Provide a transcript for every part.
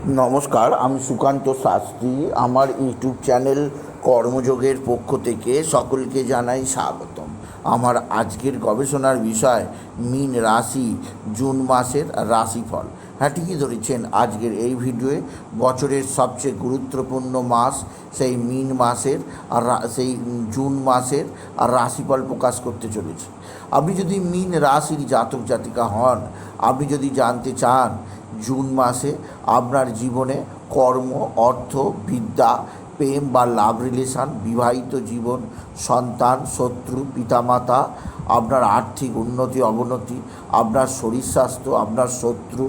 নমস্কার, আমি সুকান্ত শাস্ত্রী। আমার ইউটিউব চ্যানেল কর্মযোগের পক্ষ থেকে সকলকে জানাই স্বাগতম। আমার আজকের গবেষণার বিষয়, মিন রাশি, জুন মাসের রাশিফল। হ্যাঁ ঠিকই ধরেছেন, আজকের এই ভিডিওয়ে বছরের সবচেয়ে গুরুত্বপূর্ণ মাস সেই মিন মাসের আর সেই জুন মাসের আর রাশিফল প্রকাশ করতে চলেছে। আপনি যদি মিন রাশির জাতক জাতিকা হন, আপনি যদি জানতে চান জুন মাসে আপনার জীবনে কর্ম, অর্থ, বিদ্যা, প্রেম বা লাভ রিলেশান বিবাহিত জীবন, সন্তান, শত্রু, পিতামাতা, আপনার আর্থিক উন্নতি, অবনতি, আপনার শরীর স্বাস্থ্য, আপনার শত্রু,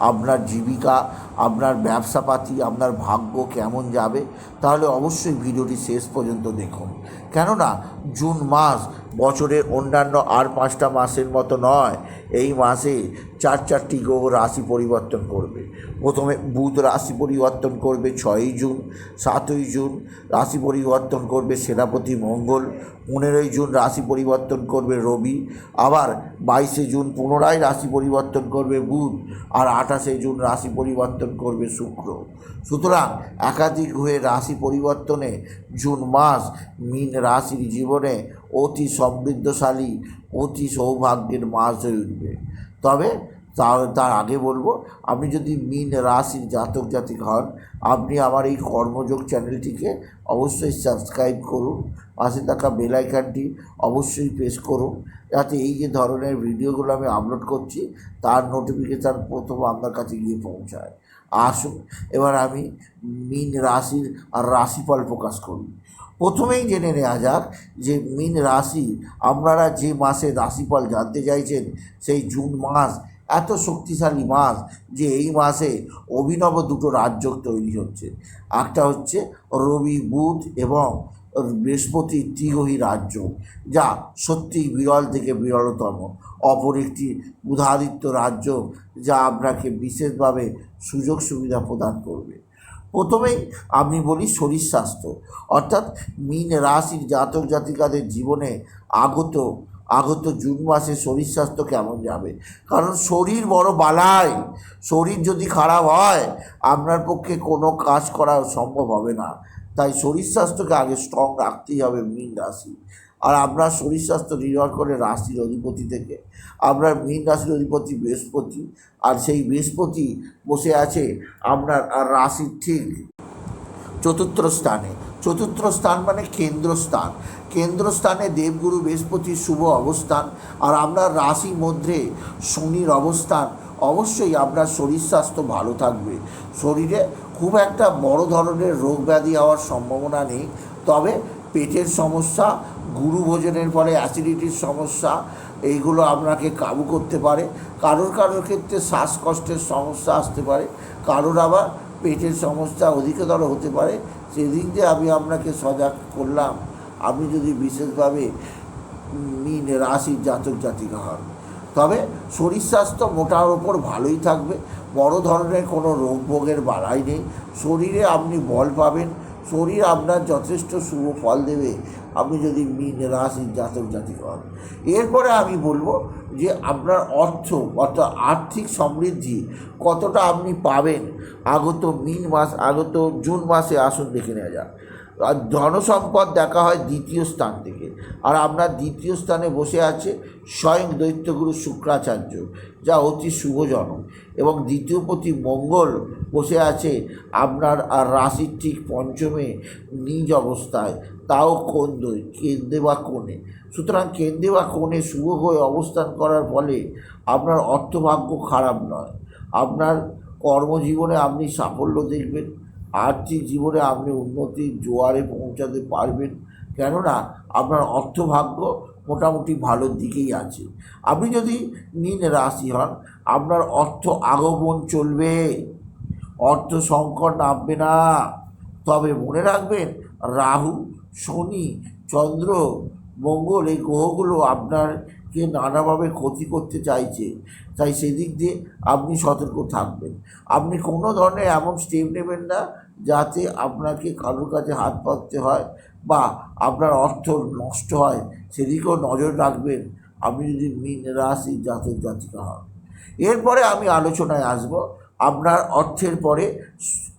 আপনার জীবিকা আপনার ব্যবসাপাতি, আপনার ভাগ্য কেমন যাবে, তাহলে অবশ্যই ভিডিওটি শেষ পর্যন্ত দেখুন। কেননা, জুন মাস বছরের অন্যান্য আর পাঁচটা মাসের মতো নয়, এই মাসে চার চারটি গ্রহ রাশি পরিবর্তন করবে। প্রথমে বুধ রাশি পরিবর্তন করবে ছয়ই জুন, সাতই জুন রাশি পরিবর্তন করবে সেনাপতি মঙ্গল, পনেরোই জুন রাশি পরিবর্তন করবে রবি, আবার বাইশে জুন পুনরায় রাশি পরিবর্তন করবে বুধ, আর আঠাশে জুন রাশি পরিবর্তন করবে শুক্র। সুতরাং একাধিক হয়ে রাশি পরিবর্তনে জুন মাস মিন রাশির জীবনে অতি সমৃদ্ধশালী, অতি সৌভাগ্যের মাস হয়ে উঠবে। তবে তার তার আগে বলব, আপনি যদি মিন রাশির জাতক জাতিক হন, আপনি আমার এই কর্মযোগ চ্যানেলটিকে অবশ্যই সাবস্ক্রাইব করুন, পাশে থাকা বেল আইকনটি অবশ্যই প্রেস করুন, যাতে এই যে ধরনের ভিডিওগুলো আমি আপলোড করছি, তার নোটিফিকেশান প্রথম আপনার কাছে গিয়ে পৌঁছায়। আসুন, এবার আমি মিন রাশির আর রাশিফল প্রকাশ করি। প্রথমেই জেনে নেওয়া যাক যে মিন রাশি, আপনারা যে মাসে রাশিফল জানতে চাইছেন, সেই জুন মাস এত শক্তিশালী মাস যে এই মাসে অভিনব দুটো রাজ্য তৈরি হচ্ছে। একটা হচ্ছে রবি বুধ এবং বৃহস্পতি ত্রিগ্রহী রাজ্য, যা সত্যিই বিরল থেকে বিরলতম। অপর একটি বুধাদিত্য রাজ্য, যা আপনাকে বিশেষভাবে সুযোগ সুবিধা প্রদান করবে। প্রথমেই আমি বলি শরীর স্বাস্থ্য, অর্থাৎ মিন রাশির জাতক জাতিকাদের জীবনে আগত আগত জুন মাসে শরীর স্বাস্থ্য কেমন যাবে? কারণ শরীর বড় বালাই। শরীর যদি খারাপ হয়, আপনার পক্ষে কোনো কাজ করা সম্ভব হবে না। তাই শরীর স্বাস্থ্যকে আগে স্ট্রং রাখতেই হবে মিন রাশি। আর আপনার শরীর স্বাস্থ্য নির্ভর করে রাশির অধিপতি থেকে। আপনার মীন রাশির অধিপতি বৃহস্পতি। আর সেই বৃহস্পতি বসে আছে আপনার, আর রাশির ঠিক চতুর্থ স্থানে। চতুর্থ স্থান মানে কেন্দ্রস্থান। কেন্দ্রস্থানে দেবগুরু বৃহস্পতির শুভ অবস্থান আর আপনার রাশি মধ্যে শনির অবস্থান। অবশ্যই আপনার শরীর স্বাস্থ্য ভালো থাকবে। শরীরে খুব একটা বড় ধরনের রোগ ব্যাধি হওয়ার সম্ভাবনা নেই। তবে পেটের সমস্যা, গুরু ভোজনের পরে অ্যাসিডিটির সমস্যা, এইগুলো আপনাকে কাবু করতে পারে। কারোর কারোর ক্ষেত্রে শ্বাসকষ্টের সমস্যা আসতে পারে। কারোর আবার পেটের সমস্যা অধিকতর হতে পারে। সেদিক যে আমি আপনাকে সজাগ করলাম, আপনি যদি বিশেষভাবে মিন রাশির জাতক জাতিকা হন, তবে শরীর স্বাস্থ্য মোটার ওপর ভালোই থাকবে, বড় ধরনের কোনো রোগ ভোগের বাড়াই নেই, শরীরে আপনি বল পাবেন, শরীর আপনার যথেষ্ট শুভ ফল দেবে, আপনি যদি মিন রাশির জাতক জাতিক হন। এরপরে আমি বলব যে আপনার অর্থ অর্থাৎ আর্থিক সমৃদ্ধি কতটা আপনি পাবেন আগত মিন মাস আগত জুন মাসে আসুন দেখে নেওয়া যাক। ধনসম্পদ দেখা হয় দ্বিতীয় স্থান থেকে। আর আপনার দ্বিতীয় স্থানে বসে আছে স্বয়ং দৈত্যগুরু শুক্রাচার্য, যা অতি শুভজনক এবং দ্বিতীয়পতি মঙ্গল বসে আছে আপনার আর রাশির ঠিক পঞ্চমে নিজ অবস্থায়। তাও কোন দই কেন্দ্রে বা কোণে। সুতরাং কেন্দ্রে বা কোণে শুভ হয়ে অবস্থান করার ফলে আপনার অর্থভাগ্য খারাপ নয়। আপনার কর্মজীবনে আপনি সাফল্য দেখবেন। আর্থিক জীবনে আপনি উন্নতির জোয়ারে পৌঁছাতে পারবেন। কেননা আপনার অর্থভাগ্য মোটামুটি ভালোর দিকেই আছে। আপনি যদি মীন রাশি হন, আপনার অর্থ আগমন চলবে। অর্থ সংকট নামবে না। তবে মনে রাখবেন, রাহু, শনি, চন্দ্র, মঙ্গল এই গ্রহগুলো আপনারকে নানাভাবে ক্ষতি করতে চাইছে, তাই সেদিক দিয়ে আপনি সতর্ক থাকবেন। আপনি কোনো ধরনের এমন স্টেপ নেবেন না যাতে আপনাকে কারোর কাছে হাত পাততে হয় বা আপনার অর্থ নষ্ট হয়, সেদিকেও নজর রাখবেন। আপনি যদি মীন রাশি জাতক জাতিকা হন। এরপরে আমি আলোচনায় আসব। আপনার অর্থের পরে,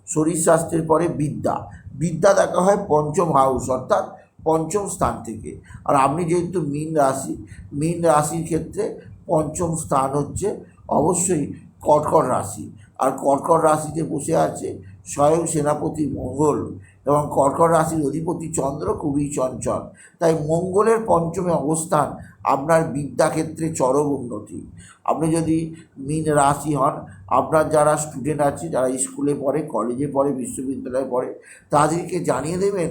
শরীর স্বাস্থ্যের পরে বিদ্যা। বিদ্যা দেখা হয় পঞ্চম হাউস অর্থাৎ পঞ্চম স্থান থেকে। আর আপনি যেহেতু মীন রাশি, মীন রাশির ক্ষেত্রে পঞ্চম স্থান হচ্ছে অবশ্যই কর্কট রাশি। আর কর্কট রাশিতে বসে আছে স্বয়ং সেনাপতি মঙ্গল এবং কর্কট রাশির অধিপতি চন্দ্র খুবই চঞ্চল। তাই মঙ্গলের পঞ্চমে অবস্থান আপনার বিদ্যাক্ষেত্রে চরম উন্নতি। আপনি যদি মীন রাশি হন, আপনার যারা স্টুডেন্ট আছে, যারা স্কুলে পড়ে কলেজে পড়ে, বিশ্ববিদ্যালয়ে পড়ে, তাদেরকে জানিয়ে দেবেন,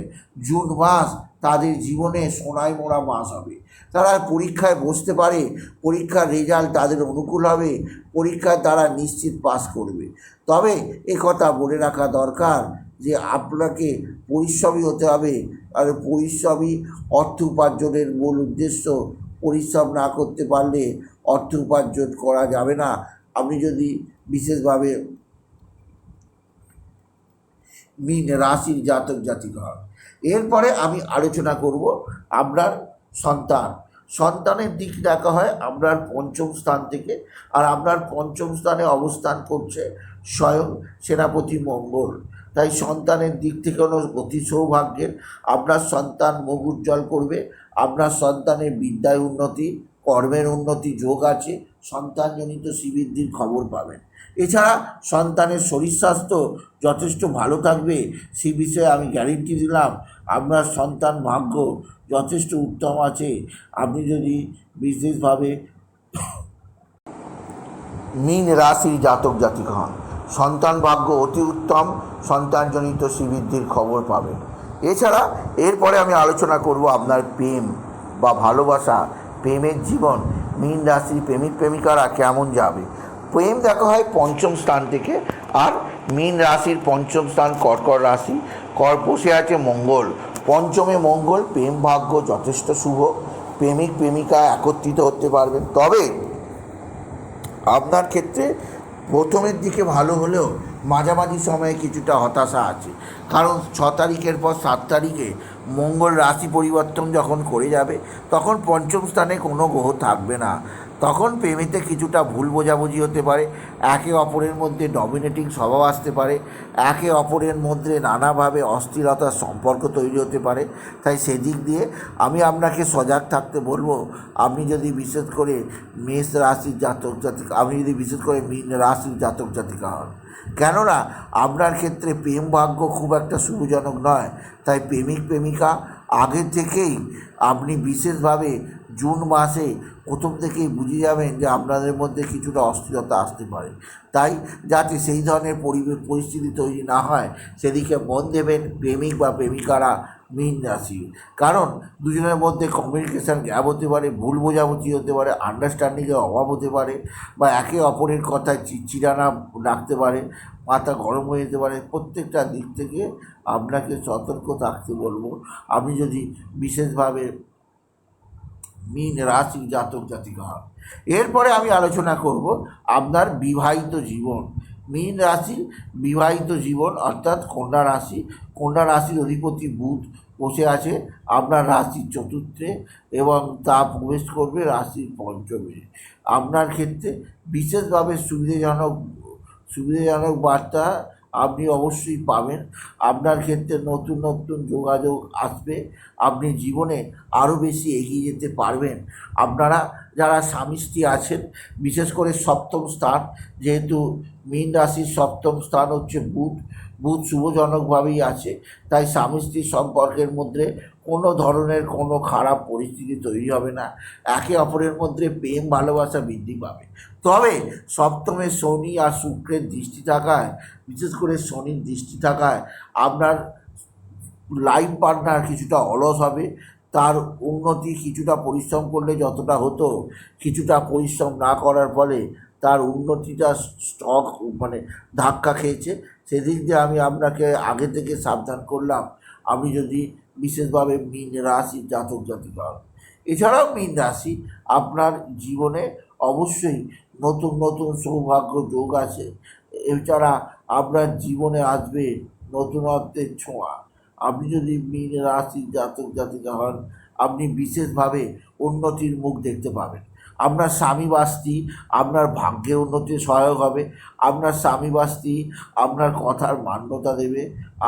জুন মাস তাদের জীবনে সোনায় মোড়া মাস হবে। তারা পরীক্ষায় বসতে পারে, পরীক্ষার রেজাল্ট তাদের অনুকূল হবে, পরীক্ষায় তারা নিশ্চিত পাস করবে। তবে কথা বলে রাখা দরকার যে আপনাকে পরিশ্রমী হতে হবে, আর পরিশ্রমী অর্থ উপার্জনের মূল উদ্দেশ্য পরিশ্রম না করতে পারলে অর্থ উপার্জন করা যাবে না। আপনি যদি বিশেষভাবে মিন রাশির জাতক জাতিকা হন। এরপরে আমি আলোচনা করব আপনার সন্তান। সন্তানের দিক দেখা হয় আপনার পঞ্চম স্থান থেকে আর আপনার পঞ্চম স্থানে অবস্থান করছে স্বয়ং সেনাপতি মঙ্গল। তাই সন্তানের দিক থেকে কোনো অতি সৌভাগ্যের, আপনার সন্তান মুখ উজ্জ্বল করবে, আপনার সন্তানের বিদ্যায় উন্নতি, কর্মের উন্নতি যোগ আছে, সন্তানজনিত শ্রীবৃদ্ধির খবর পাবেন। এছাড়া সন্তানের শরীর স্বাস্থ্য যথেষ্ট ভালো থাকবে, সে বিষয়ে আমি গ্যারেন্টি দিলাম, আপনার সন্তান ভাগ্য যথেষ্ট উত্তম আছে। আপনি যদি বিশেষভাবে মীন রাশির জাতক জাতিক হন সন্তান ভাগ্য অতি উত্তম, সন্তানজনিত শ্রীবৃদ্ধির খবর পাবেন এছাড়া এরপরে আমি আলোচনা করব আপনার প্রেম বা ভালোবাসা, প্রেমের জীবন, মীন রাশির প্রেমিক প্রেমিকারা কেমন যাবে। প্রেম দেখা হয় পঞ্চম স্থান থেকে, আর মীন রাশির পঞ্চম স্থান কর্কট রাশি। কর বসে আছে মঙ্গল। পঞ্চমে মঙ্গল, প্রেম ভাগ্য যথেষ্ট শুভ। প্রেমিক প্রেমিকা একত্রিত হতে পারবেন। তবে আপনার ক্ষেত্রে প্রথমের দিকে ভালো হলেও মাঝামাঝি সময়ে কিছুটা হতাশা আছে। কারণ ছ তারিখের পর সাত তারিখে মঙ্গল রাশি পরিবর্তন যখন করে যাবে, তখন পঞ্চম স্থানে কোনো গ্রহ থাকবে না। তখন প্রেমিতে কিছুটা ভুল বোঝাবুঝি হতে পারে, একে অপরের মধ্যে ডমিনেটিং স্বভাব আসতে পারে, একে অপরের মধ্যে নানাভাবে অস্থিরতার সম্পর্ক তৈরি হতে পারে। তাই সেদিক দিয়ে আমি আপনাকে সজাগ থাকতে বলব, আপনি যদি বিশেষ করে মেষ রাশির জাতক জাতিকা, আপনি যদি বিশেষ করে মীন রাশির জাতক জাতিকা হন। কেননা আপনার ক্ষেত্রে প্রেম ভাগ্য খুব একটা শুভজনক নয়। তাই প্রেমিক, প্রেমিকা, আগে থেকেই আপনি বিশেষভাবে জুন মাসে প্রথম থেকেই বুঝে যাবেন যে আপনাদের মধ্যে কিছুটা অস্থিরতা আসতে পারে। তাই যাতে সেই ধরনের পরিবেশ, পরিস্থিতি তৈরি না হয়, সেদিকে মন দেবেন প্রেমিক বা প্রেমিকারা মীন রাশি। কারণ দুজনের মধ্যে কমিউনিকেশান গ্যাপ হতে পারে, ভুল বোঝাবুঝি হতে পারে আন্ডারস্ট্যান্ডিংয়ের অভাব হতে পারে, বা একে অপরের কথায় চিচিরানা রাখতে পারে, মাথা গরম হয়ে যেতে পারে, প্রত্যেকটা দিক থেকে আপনাকে সতর্ক থাকতে বলব। আপনি যদি বিশেষভাবে মীন রাশি জাতক জাতিকা হন, এরপরে আমি আলোচনা করব আপনার বিবাহিত জীবন। মীন রাশি বিবাহিত জীবন অর্থাৎ কন্যা রাশি, কন্যা রাশির অধিপতি বুধ। বসে আছে। আপনার রাশির চতুর্থে এবং তা প্রবেশ করবে রাশির পঞ্চমে। আপনার ক্ষেত্রে বিশেষভাবে সুবিধাজনক সুবিধাজনক বার্তা আপনি অবশ্যই পাবেন। আপনার ক্ষেত্রে নতুন নতুন যোগাযোগ আসবে। আপনি জীবনে আরও বেশি এগিয়ে যেতে পারবেন। আপনারা যারা স্বামী স্ত্রী আছেন, বিশেষ করে সপ্তম স্থান, যেহেতু মীন রাশির সপ্তম স্থান হচ্ছে বুধ বুধ শুভজনকভাবেই আছে। তাই স্বামী স্ত্রীর সম্পর্কের মধ্যে কোনো ধরনের কোনো খারাপ পরিস্থিতি তৈরি হবে না। একে অপরের মধ্যে প্রেম, ভালোবাসা বৃদ্ধি পাবে। তবে সপ্তমে শনি আর শুক্রের দৃষ্টি থাকায়, বিশেষ করে শনির দৃষ্টি থাকায় আপনার লাইফ পার্টনার কিছুটা অলস হবে। তার উন্নতি কিছুটা পরিশ্রম করলে যতটা হতো, কিছুটা পরিশ্রম না করার ফলে তার উন্নতিটা স্টক মানে ধাক্কা খেয়েছে। সেদিক দিয়ে আমি আপনাকে আগে থেকে সাবধান করলাম। আমি যদি বিশেষভাবে মীন রাশি, জাতক জাতিকা হন এছাড়াও মীন রাশি, আপনার জীবনে অবশ্যই নতুন নতুন সৌভাগ্য যোগ আছে। এছাড়া আপনার জীবনে আসবে নতুনত্বের ছোঁয়া। আপনি যদি মীন রাশি, জাতক, জাতিকা হন, আপনি বিশেষভাবে উন্নতির মুখ দেখতে পাবেন। আপনার স্বামী বা স্ত্রী আপনার ভাগ্যের উন্নতিতে সহায়ক হবে। আপনার স্বামী বা স্ত্রী আপনার কথার মান্যতা দেবে।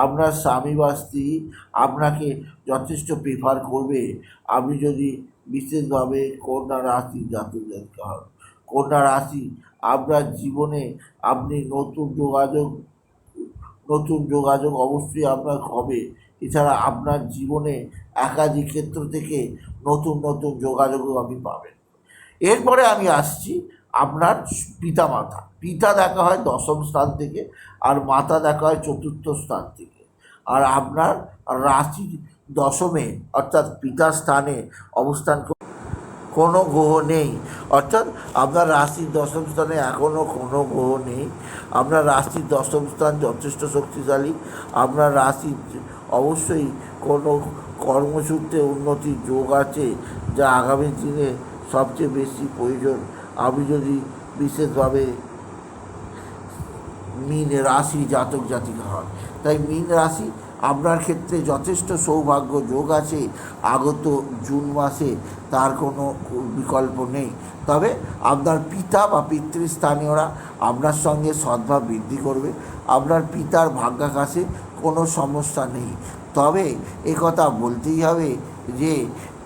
আপনার স্বামী বা স্ত্রী আপনাকে যথেষ্ট প্রেফার করবে। আপনি যদি বিশেষভাবে কন্যা রাশি জাতক জাতিকা হন, কন্যা রাশি, আপনার জীবনে আপনি নতুন যোগাযোগ নতুন যোগাযোগ অবশ্যই আপনার হবে। এছাড়া আপনার জীবনে একাধিক ক্ষেত্র থেকে নতুন নতুন যোগাযোগও আপনি পাবেন। এরপরে আমি আসছি আপনার পিতা মাতা। পিতা দেখা হয় দশম স্থান থেকে, আর মাতা দেখা হয় চতুর্থ স্থান থেকে। আর আপনার রাশি দশমে, অর্থাৎ পিতা স্থানে অবস্থান কোনো গ্রহ নেই। অর্থাৎ আপনার রাশির দশম স্থানে এখনও কোনো গ্রহ নেই। আপনার রাশির দশম স্থান যথেষ্ট শক্তিশালী। আপনার রাশি অবশ্যই কোনো কর্মসূত্রে উন্নতির যোগ আছে যা আগামী দিনে সবচেয়ে বেশি প্রয়োজন। আপনি যদি বিশেষভাবে মীন রাশি জাতক জাতিকা হন, তাই মীন রাশি আপনার ক্ষেত্রে যথেষ্ট সৌভাগ্য যোগ আছে। আগত জুন মাসে তার কোনো বিকল্প নেই। তবে আপনার পিতা বা পিতৃস্থানীয়রা আপনার সঙ্গে সদ্ভাব বৃদ্ধি করবে। আপনার পিতার ভাগ্যাকাশে কোনো সমস্যা নেই। তবে একথা বলতেই হবে যে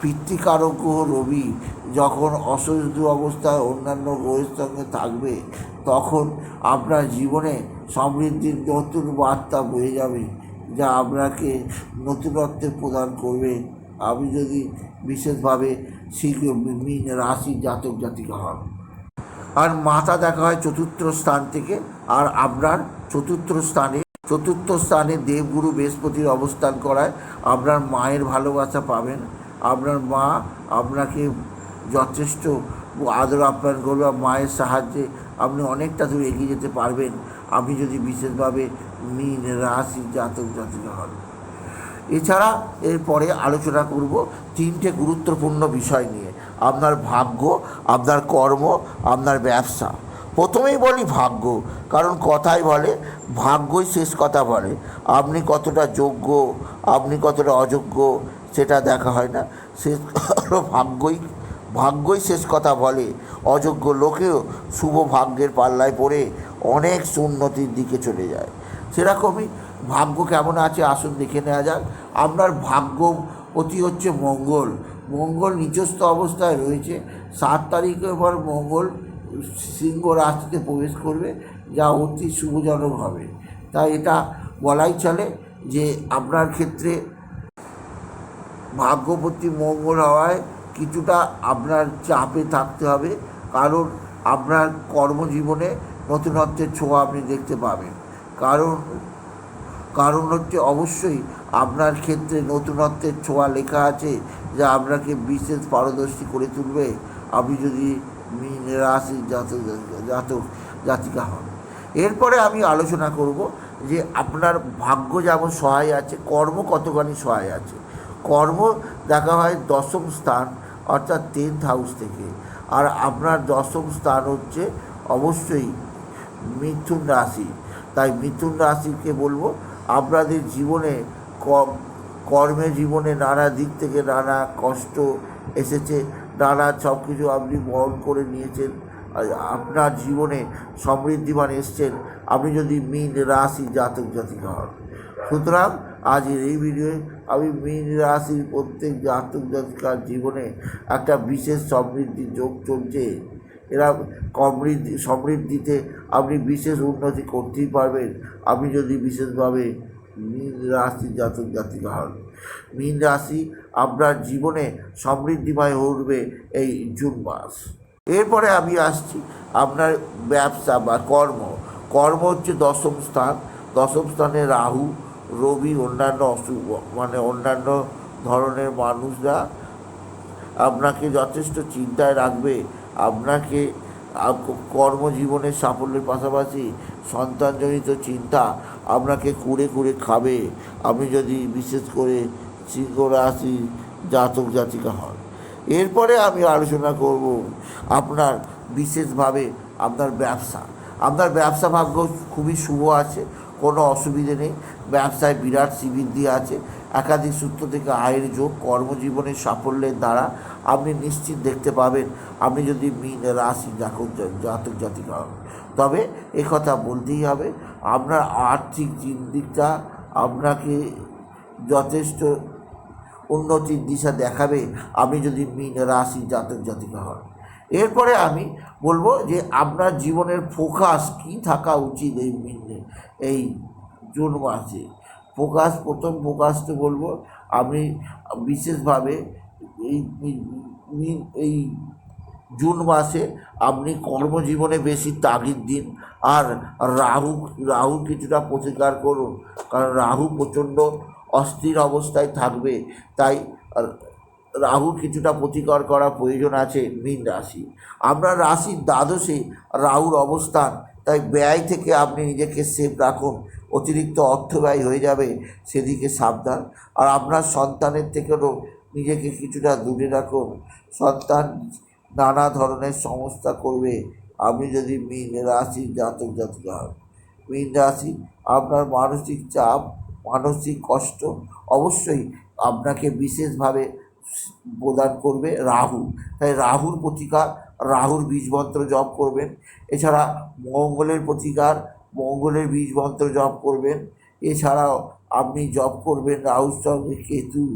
পিতৃকারক গ্রহ রবি যখন অসুস্থ অবস্থায় অন্যান্য গ্রহের সঙ্গে থাকবে, তখন আপনার জীবনে সমৃদ্ধির নতুন বার্তা বয়ে যাবে যা আপনাকে নতুনত্ব প্রদান করবে। আপনি যদি বিশেষভাবে শীঘ্র মীন রাশি জাতক জাতিকা হন। আর মাথা দেখা হয় চতুর্থ স্থান থেকে, আর আপনার চতুর্থ স্থানে চতুর্থ স্থানে দেবগুরু বৃহস্পতির অবস্থান করায় আপনার মায়ের ভালোবাসা পাবেন। আপনার মা আপনাকে যথেষ্ট আদর আপ্যায়ন করবে মায়ের সাহায্যে আপনি অনেকটা দূর এগিয়ে যেতে পারবেন। আপনি যদি বিশেষভাবে মীন রাশি জাতক জাতিকা হন। এছাড়া এরপরে আলোচনা করব তিনটে গুরুত্বপূর্ণ বিষয় নিয়ে। আপনার ভাগ্য, আপনার কর্ম, আপনার ব্যবসা। প্রথমেই বলি ভাগ্য, কারণ কথাই বলে, ভাগ্যই শেষ কথা বলে। আপনি কতটা যোগ্য, আপনি কতটা অযোগ্য সেটা দেখা হয় না। শেষ ভাগ্যই ভাগ্যই শেষ কথা বলে। অযোগ্য লোকেও শুভ ভাগ্যের পাল্লায় পড়ে অনেক উন্নতির দিকে চলে যায়। সেরকমই ভাগ্য কেমন আছে আসুন দেখে নেওয়া যাক। আপনার ভাগ্য অতি হচ্ছে মঙ্গল। মঙ্গল নিজস্ব অবস্থায় রয়েছে। সাত তারিখের পর মঙ্গল সিংহ রাশিতে প্রবেশ করবে, যা অতি শুভজনক হবে। তাই এটা বলাই চলে যে আপনার ক্ষেত্রে ভাগ্যপতি মঙ্গল হওয়ায় কিছুটা আপনার চাপে থাকতে হবে। কারণ আপনার কর্মজীবনে নতুনত্বের ছোঁয়া আপনি দেখতে পাবেন। কারণ কারণ হচ্ছে অবশ্যই আপনার ক্ষেত্রে নতুনত্বের ছোঁয়া লেখা আছে যা আপনাকে বিশেষ পারদর্শী করে তুলবে। আপনি যদি রাশি জাতক জাতক, জাতিকা হন। এরপরে আমি আলোচনা করব যে আপনার ভাগ্য যেমন সহায় আছে, কর্ম কতখানি সহায় আছে। কর্ম দেখা হয় দশম স্থান, অর্থাৎ টেন্থ হাউস থেকে। আর আপনার দশম স্থান হচ্ছে অবশ্যই মিথুন রাশি। তাই মিথুন রাশিকে বলব, আপনাদের জীবনে কর্মে জীবনে নানা দিক থেকে নানা কষ্ট এসেছে, নানা সব কিছু আপনি বহন করে নিয়েছেন আপনার জীবনে সমৃদ্ধিমান এসছেন, আপনি যদি মিন রাশি জাতক জাতিকা হন। সুতরাং আজকের এই ভিডিওয়ে আমি মীন রাশির প্রত্যেক জাতক জাতিকার জীবনে একটা বিশেষ সমৃদ্ধির যোগ চলছে। এরা সমৃদ্ধি, সমৃদ্ধিতে আপনি বিশেষ উন্নতি করতেই পারবেন। আপনি যদি বিশেষভাবে মীন রাশি জাতক জাতিকা হন, মীন রাশি আপনার জীবনে সমৃদ্ধিময় উঠবে এই জুন মাস। এরপরে আমি আসছি আপনার ব্যবসা বা কর্ম। কর্ম হচ্ছে দশম স্থান। দশম স্থানে রাহু রবি অন্যান্য অসুখ মানে অন্যান্য ধরনের মানুষরা আপনাকে যথেষ্ট চিন্তায় রাখবে। আপনাকে কর্মজীবনের সাফল্যের পাশাপাশি সন্তানজনিত চিন্তা আপনাকে কুড়ে কুড়ে খাবে। আপনি যদি বিশেষ করে সিংহ জাতক জাতিকা হন। এরপরে আমি আলোচনা করব আপনার বিশেষভাবে আপনার ব্যবসা। আপনার ব্যবসা ভাগ্য খুবই শুভ আছে। কোনো অসুবিধে নেই। ব্যবসায় বিরাট শ্রীবৃদ্ধি আছে। একাধিক সূত্র থেকে আয়ের যোগ কর্মজীবনের সাফল্যের দ্বারা আপনি নিশ্চিত দেখতে পাবেন। আপনি যদি মিন রাশি জাতক জাতক জাতিকা হন। তবে কথা বলতেই হবে, আপনার আর্থিক দিকটা আপনাকে যথেষ্ট উন্নতির দিশা দেখাবে আপনি যদি মিন রাশি জাতক জাতিকা হন। এরপরে আমি বলব যে আপনার জীবনের ফোকাস কি থাকা উচিত এই মিনে এই জুন মাসে প্রকাশ, প্রথম ফোকাস তো বলব, আপনি বিশেষভাবে এই এই জুন মাসে আপনি কর্মজীবনে বেশি তাগিদ দিন। আর রাহু রাহু কিছুটা প্রতিকার করুন। কারণ রাহু প্রচণ্ড অস্থির অবস্থায় থাকবে। তাই রাহুর কিছুটা প্রতিকার করা প্রয়োজন আছে মীন রাশি। আমরা রাশির দ্বাদশে রাহুর অবস্থান তাই ব্যয় থেকে আপনি নিজেকে সেফ রাখুন। অতিরিক্ত অর্থ ব্যয় হয়ে যাবে সেদিকে সাবধান। আর আপনার সন্তানের থেকেও নিজেকে কিছুটা দূরে রাখুন। সন্তান নানা ধরনের সমস্যা করবে। আপনি যদি মীন রাশির জাতক জাতিকা হন, মীন রাশি আপনার মানসিক চাপ, মানসিক কষ্ট অবশ্যই আপনাকে বিশেষভাবে প্রদান করবে রাহু। তাই রাহুর প্রতিকার রাহুর বীজমন্ত্র জপ করবেন। এছাড়া মঙ্গলের প্রতিকার, মঙ্গলের বীজমন্ত্র জপ করবেন। এছাড়াও আপনি জপ করবেন রাহুর সঙ্গে কেতু।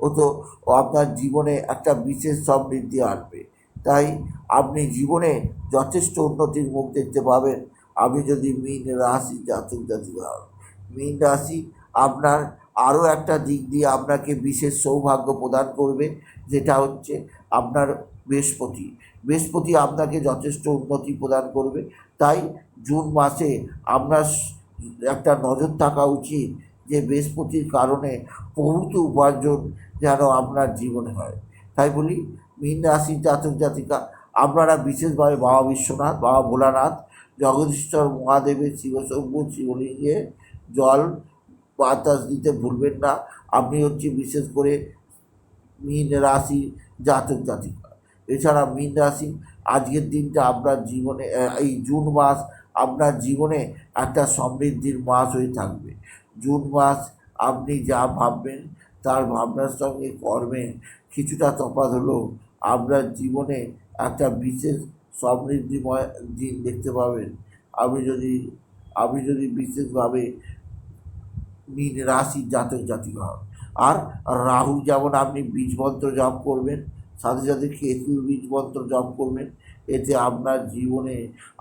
ও তো আপনার জীবনে একটা বিশেষ সমৃদ্ধি আনবে। তাই আপনি জীবনে যথেষ্ট উন্নতির মুখ দেখতে পাবেন। আপনি যদি মীন রাশি জাতক জাতিকা হন, মীন রাশি আপনার আরও একটা দিক দিয়ে আপনাকে বিশেষ সৌভাগ্য প্রদান করবে, যেটা হচ্ছে আপনার বৃহস্পতি। বৃহস্পতি আপনাকে যথেষ্ট উন্নতি প্রদান করবে। তাই জুন মাসে আপনার একটা নজর থাকা উচিত যে বৃহস্পতির কারণে প্রভূত উপার্জন যেন আপনার জীবনে হয়। তাই বলি, মীন রাশির জাতক জাতিকা, আপনারা বিশেষভাবে বাবা বিশ্বনাথ, বাবা ভোলানাথ, জগদীশ্বর মহাদেবের শিবশম্ভ, শিবলিঙ্গে জল, বাতাস দিতে ভুলবেন না। আপনি হচ্ছে বিশেষ করে মীন রাশি জাতক জাতিকা। এছাড়া মীন রাশি, আজকের দিনটা আপনার জীবনে এই জুন মাস আপনার জীবনে একটা সমৃদ্ধির মাস হয়ে থাকবে। জুন মাস আপনি যা ভাববেন তার ভাবনার সঙ্গে কর্মে কিছুটা তফাৎ হলেও আপনার জীবনে একটা বিশেষ সমৃদ্ধিময় দিন দেখতে পাবেন। আপনি যদি আপনি যদি বিশেষভাবে মীন রাশি জাতক জাতিকা হন, আর রাহু যেমন আপনি বীজমন্ত্র জপ করবেন সাথে সাথে কেতুর বীজমন্ত্র জপ করবেন? এতে আপনার জীবনে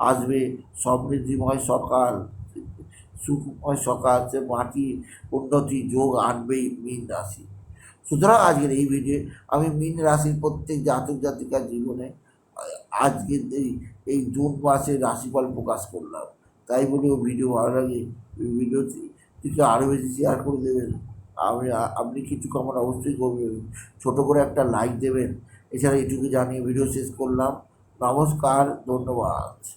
আসবে সমৃদ্ধিময় সকাল, সুখময় সকাল, সে মাটি উন্নতি, যোগ আনবেই মীন রাশি। সুতরাং আজকের এই ভিডিও আমি মীন রাশির প্রত্যেক জাতক জাতিকার জীবনে, আজকের এই এই জুন মাসে রাশিফল প্রকাশ করলাম। তাই বলে ও ভিডিও ভালো লাগে ভিডিওটি থেকে আরও বেশি শেয়ার করে দেবেন। আমি আপনি কিছু আমার অবশ্যই করবেন। ছোটো করে একটা লাইক দেবেন। এছাড়া এটুকু জানিয়ে ভিডিও শেষ করলাম। নমস্কার, ধন্যবাদ।